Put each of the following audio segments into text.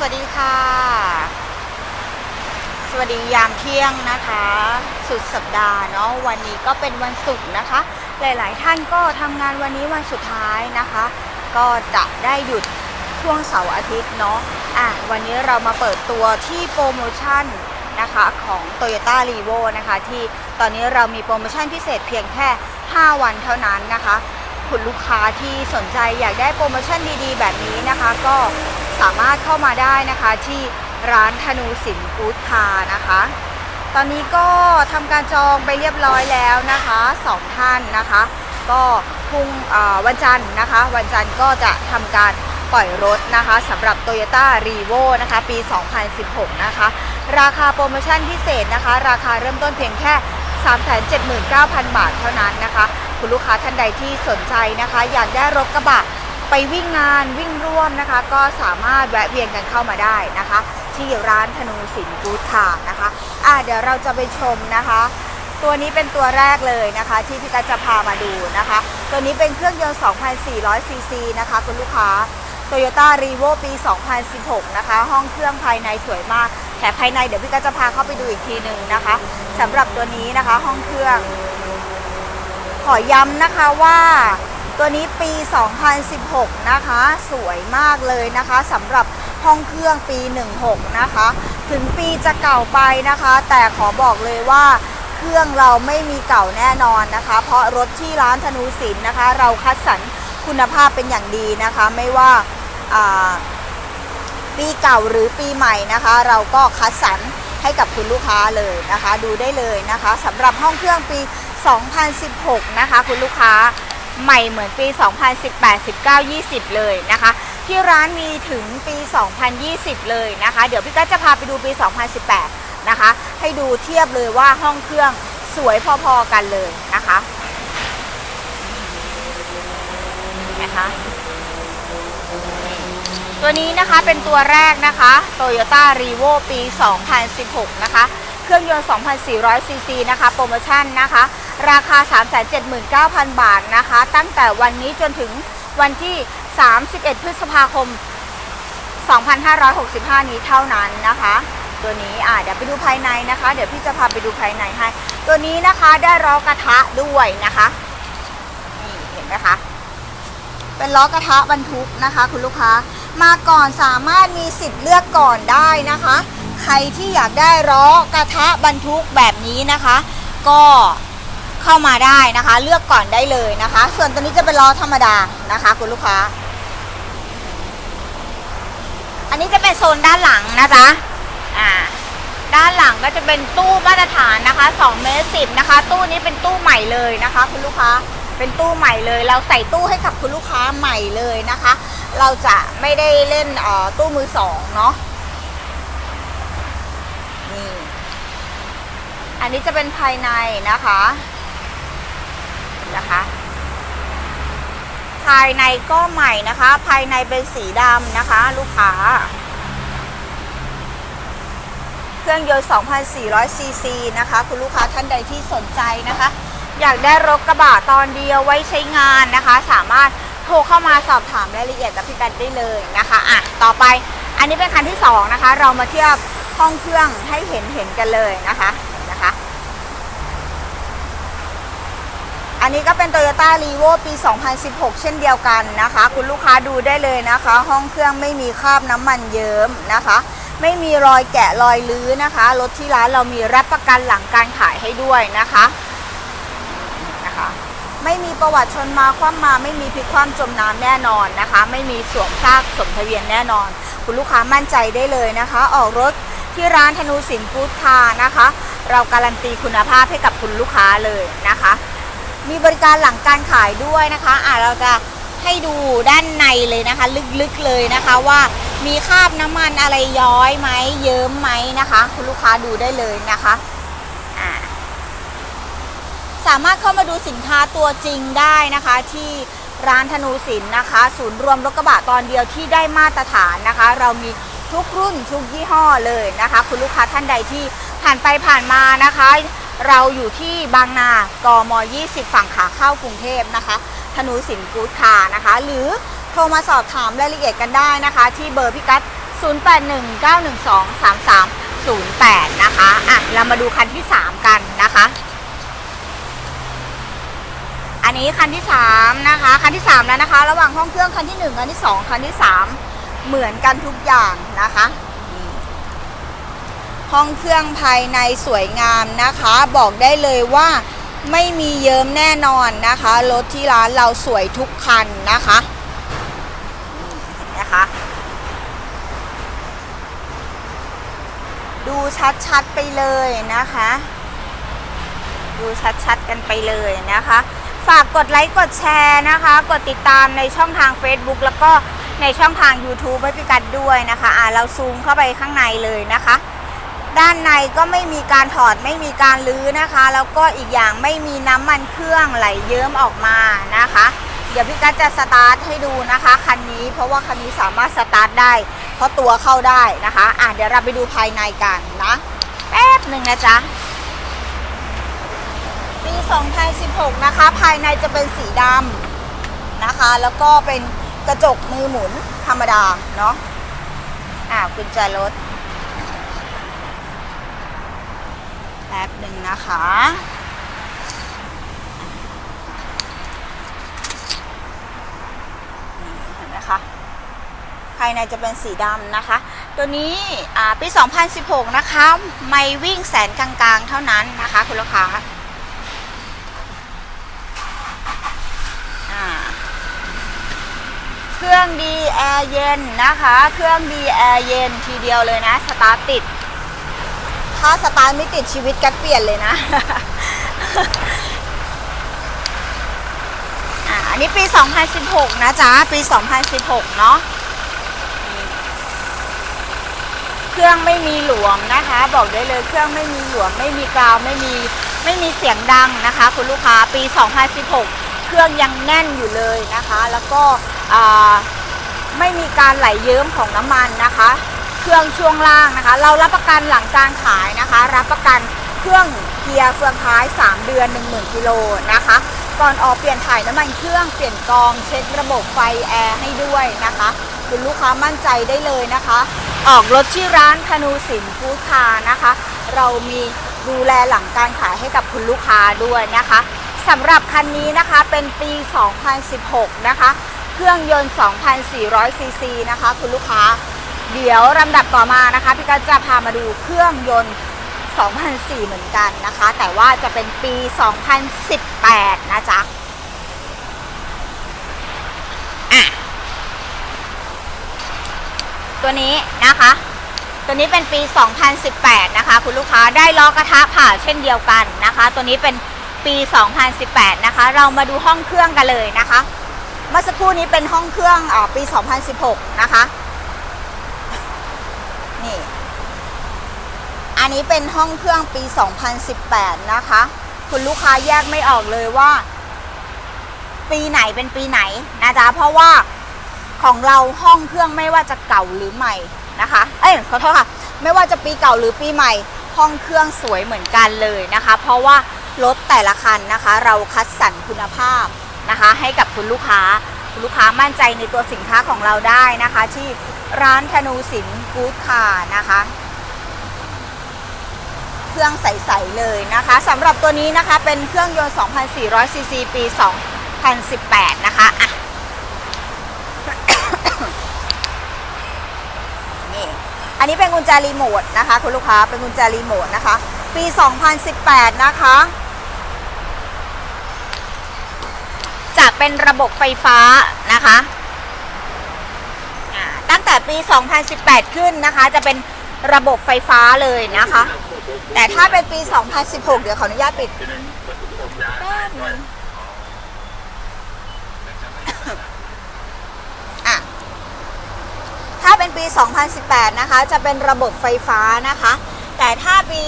สวัสดีค่ะ สวัสดียามเที่ยงนะคะ สุดสัปดาห์เนาะวันนี้ก็เป็นวันศุกร์นะคะ หลาย ๆ ท่านก็ทำงานวันนี้วันสุดท้ายนะคะ ก็จะได้หยุดช่วงเสาร์อาทิตย์เนาะอะวันนี้เรามาเปิดตัวที่โปรโมชั่นนะคะของ Toyota r e v o นะคะ ที่ตอนนี้เรามีโปรโมชั่นพิเศษเพียงแค่ 5 วันเท่านั้นนะคะ คุณลูกค้าที่สนใจอยากได้โปรโมชั่นดี ๆ แบบนี้นะคะ ก็ สามารถเข้ามาได้นะคะที่ร้านธนูสินกู๊ดคานะคะ ตอนนี้ก็ทำการจองไปเรียบร้อยแล้วนะคะสองท่านนะคะ ก็พรุ่งวันจันทร์นะคะ วันจันทร์ก็จะทำการปล่อยรถนะคะสำหรับ Toyota r e v o นะคะ ปี 2016 นะคะ ราคาโปรโมชั่นพิเศษนะคะ ราคาเริ่มต้นเพียงแค่ 379,000 บาทเท่านั้นนะคะ คุณลูกค้าท่านใดที่สนใจนะคะ อยากได้รถกระบะ ไปวิ่งงานวิ่งร่วมนะคะ ก็สามารถแวะเวียนกันเข้ามาได้นะคะ ที่ร้านธนูสินกู๊ดคานะคะอะเดี๋ยวเราจะไปชมนะคะ ตัวนี้เป็นตัวแรกเลยนะคะ ที่พี่กัจจะพามาดูนะคะ ตัวนี้เป็นเครื่องยนต์ 2,400 ซีซีนะคะคุณลูกค้า Toyota r e v o ปี 2016 นะคะ ห้องเครื่องภายในสวยมาก แต่ภายในเดี๋ยวพี่กัจะพาเข้าไปดูอีกทีหนึ่งนะคะสำหรับตัวนี้นะคะห้องเครื่อง ขอย้ำนะคะว่า ตัวนี้ปี 2016 นะคะ สวยมากเลยนะคะสำหรับห้องเครื่องปี 16 นะคะ ถึงปีจะเก่าไปนะคะ แต่ขอบอกเลยว่าเครื่องเราไม่มีเก่าแน่นอนนะคะ เพราะรถที่ร้านธนูสินนะคะ เราคัดสรรคุณภาพเป็นอย่างดีนะคะ ไม่ว่าาปีเก่าหรือปีใหม่นะคะ เราก็คัดสรรให้กับคุณลูกค้าเลยนะคะ ดูได้เลยนะคะสำหรับห้องเครื่องปี 2016 นะคะ คุณลูกค้า ใหม่เหมือนปี 2018 19 20 เลยนะคะ ที่ร้านมีถึงปี 2020 เลยนะคะ เดี๋ยวพี่กัจจะพาไปดูปี 2018 นะคะ ให้ดูเทียบเลยว่าห้องเครื่องสวยพอๆกันเลยนะคะนะคะตัวนี้นะคะเป็นตัวแรกนะคะ Toyota r e v o ปี 2016 นะคะ เครื่องยนต์ 2,400 ซีซีนะคะ โปรโมชั่นนะคะ ราคา 379,000 บาทนะคะ ตั้งแต่วันนี้จนถึงวันที่ 31 พฤษภาคม 2565 นี้เท่านั้นนะคะ ตัวนี้อะเดี๋ยวไปดูภายในนะคะ เดี๋ยวพี่จะพาไปดูภายในให้ ตัวนี้นะคะได้ล้อกระทะด้วยนะคะ นี่เห็นไหมคะ เป็นล้อกระทะบรรทุกนะคะ คุณลูกค้า มาก่อนสามารถมีสิทธิ์เลือกก่อนได้นะคะ ใครที่อยากได้ล้อกระทะบรรทุกแบบนี้นะคะ ก็เข้ามาได้นะคะ เลือกก่อนได้เลยนะคะ ส่วนตัวนี้จะเป็นล้อธรรมดานะคะ คุณลูกค้า อันนี้จะเป็นโซนด้านหลังนะจ๊ะอ่าด้านหลังก็จะเป็นตู้มาตรฐานนะคะ2เมตรสินะคะ ตู้นี้เป็นตู้ใหม่เลยนะคะ คุณลูกค้าเป็นตู้ใหม่เลย เราใส่ตู้ให้กับคุณลูกค้าใหม่เลยนะคะ เราจะไม่ได้เล่นออตู้มือสองเนาะ นี่อันนี้จะเป็นภายในนะคะนะคะ ภายในก็ใหม่นะคะ ภายในเป็นสีดำนะคะ ลูกค้า เครื่องยนต์2,400ซีซีนะคะ คุณลูกค้าท่านใดที่สนใจนะคะ อยากได้รถกระบะตอนเดียวไว้ใช้งานนะคะ สามารถโทรเข้ามาสอบถามรายละเอียดกับพี่กันได้เลยนะคะอะต่อไปอันนี้เป็นคันที่ 2 นะคะ เรามาเทียบ ห้องเครื่องให้เห็นเห็นกันเลยนะคะนะคะ อันนี้ก็เป็น Toyota r e v o ปี 2016 เช่นเดียวกันนะคะ คุณลูกค้าดูได้เลยนะคะ ห้องเครื่องไม่มีคราบน้ำมันเยิ้มนะคะ ไม่มีรอยแกะรอยลื้อนะคะรถที่ร้านเรามีรับประกันหลังการขายให้ด้วยนะคะนะคะไม่มีประวัติชนมาคว่ำมาไม่มีพลิกคว่ำจมน้ำแน่นอนนะคะ ไม่มีสวมซากสมทะเบียนแน่นอน คุณลูกค้ามั่นใจได้เลยนะคะ ออกรถ ที่ร้านธนูสินฟู้ดคาร์นะคะ เราการันตีคุณภาพให้กับคุณลูกค้าเลยนะคะ มีบริการหลังการขายด้วยนะคะอ่าเราจะให้ดูด้านในเลยนะคะ ลึกๆเลยนะคะว่ามีคราบน้ำมันอะไรย้อยไหมเยิ้มไหมนะคะ คุณลูกค้าดูได้เลยนะคะสามารถเข้ามาดูสินค้าตัวจริงได้นะคะ ที่ร้านธนูสินนะคะ ศูนย์รวมรถกระบะตอนเดียวที่ได้มาตรฐานนะคะ เรามี ทุกรุ่นทุกยี่ห้อเลยนะคะ คุณลูกค้าท่านใดที่ผ่านไปผ่านมานะคะ เราอยู่ที่บางนากม 20 ฝั่งขาเข้ากรุงเทพนะคะ ธนูสินกู๊ดคาร์นะคะ หรือโทรมาสอบถามรายละเอียดกันได้นะคะ ที่เบอร์พิกัด 0819123308 นะคะอะเรามาดูคันที่ 3 กันนะคะอันนี้คันที่3นะคะคันที่ 3 แล้วนะคะ ระหว่างห้องเครื่องคันที่ 1 คันที่ 2 คันที่ 3 เหมือนกันทุกอย่างนะคะ ห้องเครื่องภายในสวยงามนะคะ บอกได้เลยว่าไม่มีเยิ้มแน่นอนนะคะ รถที่ร้านเราสวยทุกคันนะคะนี่เห็นไหมคะ ดูชัดๆไปเลยนะคะ ดูชัดๆกันไปเลยนะคะ ฝากกดไลค์กดแชร์นะคะ กดติดตามในช่องทาง Facebook แล้วก็ ในช่องทาง YouTube ให้พี่กัดด้วยนะคะอ่าเราซูมเข้าไปข้างในเลยนะคะ ด้านในก็ไม่มีการถอดไม่มีการลื้อนะคะ แล้วก็อีกอย่างไม่มีน้ำมันเครื่องไหลเยิ้มออกมานะคะ เดี๋ยวพี่กัดจะสตาร์ทให้ดูนะคะคันนี้เพราะว่าคันนี้สามารถสตาร์ทได้ เพราะตัวเข้าได้นะคะอะเดี๋ยวเราไปดูภายในกันนะแป๊บหนึ่งนะจ๊ะปี 2016 นะคะ ภายในจะเป็นสีดำนะคะ แล้วก็เป็น กระจกมือหมุนธรรมดาเนาะอ่ากุญแจรถแป๊บหนึ่งนะคะเห็นไหมคะภายในจะเป็นสีดำนะคะ ตัวนี้อ่าปี 2016 นะคะ ไม่วิ่งแสนกลางๆ เท่านั้นนะคะ คุณลูกค้า เครื่องดีแอร์เย็นนะคะ เครื่องดีแอร์เย็นทีเดียวเลยนะ สตาร์ติด ถ้าสตาร์ไม่ติดชีวิตกัดเปลี่ยนเลยนะอันนี้ปี 2016 นะจ๊ะ ปี 2016 เนาะเครื่องไม่มีหลวมนะคะ บอกได้เลยเครื่องไม่มีหลวม ไม่มีกาว ไม่มี ไม่มีเสียงดังนะคะ คุณลูกค้า ปี 2016 เครื่องยังแน่นอยู่เลยนะคะ แล้วก็ ไม่มีการไหลเยิ้มของน้ำมันนะคะ เครื่องช่วงล่างนะคะ เรารับประกันหลังการขายนะคะ รับประกันเครื่องเกียร์เฟืองท้าย 3 เดือน 10,000กิโลนะคะ ก่อนออกเปลี่ยนถ่ายน้ำมันเครื่องเปลี่ยนกองเช็คระบบไฟแอร์ให้ด้วยนะคะคุณลูกค้ามั่นใจได้เลยนะคะ ออกรถที่ร้านธนูสินฟูคานะคะ เรามีดูแลหลังการขายให้กับคุณลูกค้าด้วยนะคะสำหรับคันนี้นะคะเป็นปี 2016 นะคะ เครื่องยนต์ 2,400 ซีซีนะคะ คุณลูกค้า เดี๋ยวลำดับต่อมานะคะพี่ก็จะพามาดูเครื่องยนต์ 2004 เหมือนกันนะคะ แต่ว่าจะเป็นปี 2018 นะจ๊ะอะตัวนี้นะคะ ตัวนี้เป็นปี 2018 นะคะ คุณลูกค้าได้ล้อกระทะผ่าเช่นเดียวกันนะคะ ตัวนี้เป็นปี 2018 นะคะ เรามาดูห้องเครื่องกันเลยนะคะ เมื่อสักครู่นี้เป็นห้องเครื่องอปี 2016 นะคะ นี่ อันนี้เป็นห้องเครื่องปี 2018 นะคะ คุณลูกค้าแยกไม่ออกเลยว่า ปีไหนเป็นปีไหนนะจ๊ะ เพราะว่าของเราห้องเครื่องไม่ว่าจะเก่าหรือใหม่นะคะ เอ้ยขอโทษค่ะ ไม่ว่าจะปีเก่าหรือปีใหม่ ห้องเครื่องสวยเหมือนกันเลยนะคะ เพราะว่ารถแต่ละคันนะคะ เราคัดสรรคุณภาพ นะคะ ให้กับคุณลูกค้า คุณลูกค้ามั่นใจในตัวสินค้าของเราได้นะคะ ที่ร้านธนูสินฟู้ดคานะคะ เครื่องใส ๆ เลยนะคะสำหรับตัวนี้นะคะเป็นเครื่องยนต์ 2,400 ซีซีปี 2018 นะคะอะนี่อันนี้เป็นกุญแจรีโมทนะคะ คุณลูกค้าเป็นกุญแจรีโมทนะคะ ปี 2018 นะคะ จะ เป็นระบบไฟฟ้านะคะตั้งแต่ปี 2018 ขึ้นนะคะ จะเป็นระบบไฟฟ้าเลยนะคะ แต่ถ้าเป็นปี 2016 เดี๋ยวขออนุญาตปิดอะถ้าเป็นปี 2018 นะคะ จะเป็นระบบไฟฟ้านะคะ แต่ถ้าปี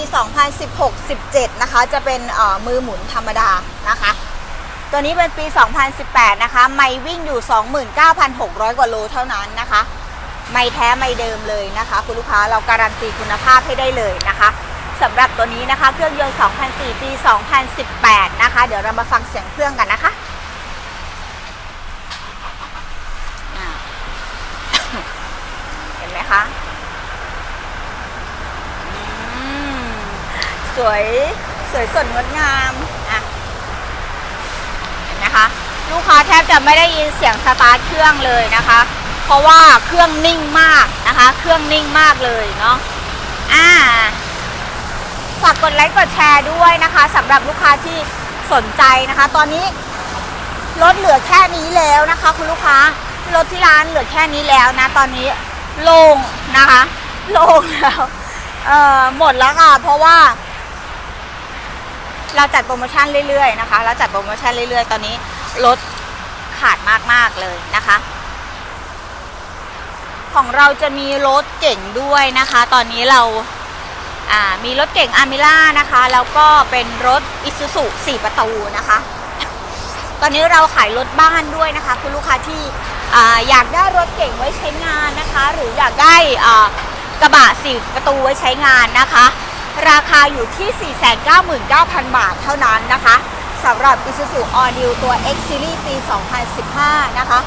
2016-17 นะคะ จะเป็นเอ่อมือหมุนธรรมดานะคะ ตัวนี้เป็นปี 2018 นะคะ ไม่วิ่งอยู่ 29,600 กว่าโลเท่านั้นนะคะ ไม่แท้ไม่เดิมเลยนะคะ คุณลูกค้าเราการันตีคุณภาพให้ได้เลยนะคะสำหรับตัวนี้นะคะ เครื่องยนต์ 2004 ปี 2018 นะคะ เดี๋ยวเรามาฟังเสียงเครื่องกันนะคะเห็นไหมคะสวยสวยสดงดงามอะเห็นไหมคะ ลูกค้าแทบจะไม่ได้ยินเสียงสตาร์ทเครื่องเลยนะคะ เพราะว่าเครื่องนิ่งมากนะคะ เครื่องนิ่งมากเลยเนาะอ่าฝากกดไลค์กดแชร์ด้วยนะคะสำหรับลูกค้าที่สนใจนะคะ ตอนนี้รถเหลือแค่นี้แล้วนะคะ คุณลูกค้ารถที่ร้านเหลือแค่นี้แล้วนะ ตอนนี้โล่งนะคะ โล่งแล้วเอ่อหมดแล้วค่ะเพราะว่า เราจัดโปรโมชั่นเรื่อยๆนะคะ เราจัดโปรโมชั่นเรื่อยๆ ตอนนี้รถ ขาดมาก ๆ เลยนะคะ ของเราจะมีรถเก่งด้วยนะคะ ตอนนี้เราามีรถเก่งอามิล่านะคะ แล้วก็เป็นรถอิซูซุสี่ประตูนะคะ ตอนนี้เราขายรถบ้านด้วยนะคะ คุณลูกค้าที่อ่อยากได้รถเก่งไว้ใช้งานนะคะ หรืออยากได้กระบะสี่ประตูไว้ใช้งานนะคะ ราคาอยู่ที่ 499,000 บาทเท่านั้นนะคะ สำหรับ Isuzu All New ตัว X Series ปี 2015 นะคะ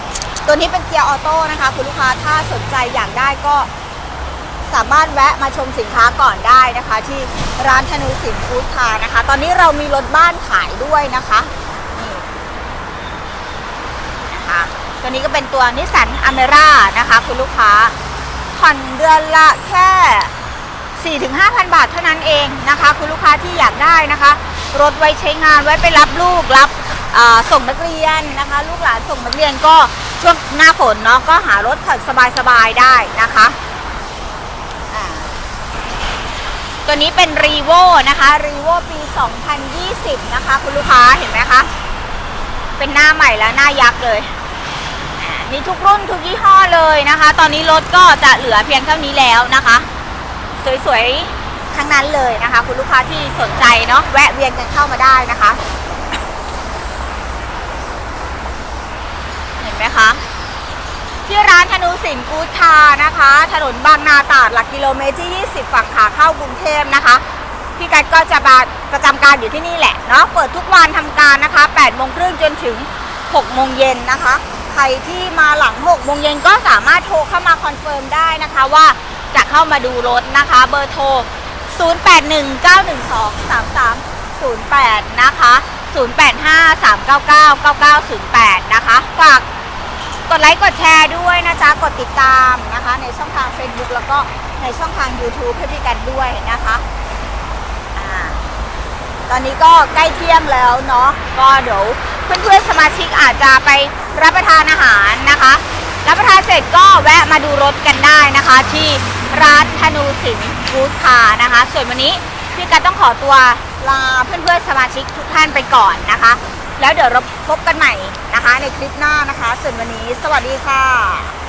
ตัวนี้เป็นเกียร์ออโต้นะคะ คุณลูกค้าถ้าสนใจอยากได้ก็สามารถแวะมาชมสินค้าก่อนได้นะคะ ที่ร้านธนูสินฟู้ดคาร์นะคะ ตอนนี้เรามีรถบ้านขายด้วยนะคะนี่นะคะตัวนี้ก็เป็นตัวนิสสันอเมร่านะคะคุณลูกค้าผ่อนเดือนละแค่ 4-5,000 บาทเท่านั้นเองนะคะ คุณลูกค้าที่อยากได้นะคะ รถไว้ใช้งานไว้ไปรับลูกรับส่งนักเรียนนะคะ ลูกหลานส่งนักเรียนก็ช่วงหน้าฝนเนาะก็หารถผ่อนสบายๆได้นะคะตัวนี้เป็นรีโวนะคะรีโวปี 2020 นะคะ คุณลูกค้าเห็นไหมคะ เป็นหน้าใหม่แล้วหน้ายักษ์เลยอ่ทุกรุ่นทุกยี่ห้อเลยนะคะ ตอนนี้รถก็จะเหลือเพียงเท่านี้แล้วนะคะ สวยๆ ทั้งนั้นเลยนะคะ คุณลูกค้าที่สนใจเนาะแวะเวียนกันเข้ามาได้นะคะ เห็นไหมคะที่ร้านธนูสินกูดคานะคะ ถนนบางนาตราดหลักกิโลเมตรที่ 20 ฝั่งขาเข้ากรุงเทพนะคะพี่กัดก็จะมาประจำการอยู่ที่นี่แหละเนาะเปิดทุกวันทำการนะคะ8โมงครึ่งจนถึง6โมงเย็นนะคะ ใครที่มาหลัง6โมงเย็นก็สามารถโทรเข้ามาคอนเฟิร์มได้นะคะว่าจะเข้ามาดูรถนะคะ เบอร์โทร 0819123308 นะคะ 0853999908 นะคะ ฝากกดไลค์กดแชร์ด้วยนะจ๊ะ กดติดตามนะคะ ในช่องทาง Facebook แล้วก็ในช่องทาง YouTube ให้พี่กันด้วยนะคะอ่าตอนนี้ก็ใกล้เที่ยงแล้วเนาะก็เดี๋ยวเพื่อนๆสมาชิกอาจจะไปรับประทานอาหารนะคะ รับประทานเสร็จก็แวะมาดูรถกันได้นะคะที่ ร้านธนูสินฟู้ดคานะคะ ส่วนวันนี้พี่กันต้องขอตัวลาเพื่อนๆสมาชิกทุกท่านไปก่อนนะคะ แล้วเดี๋ยวเราพบกันใหม่นะคะ ในคลิปหน้านะคะ ส่วนวันนี้ สวัสดีค่ะ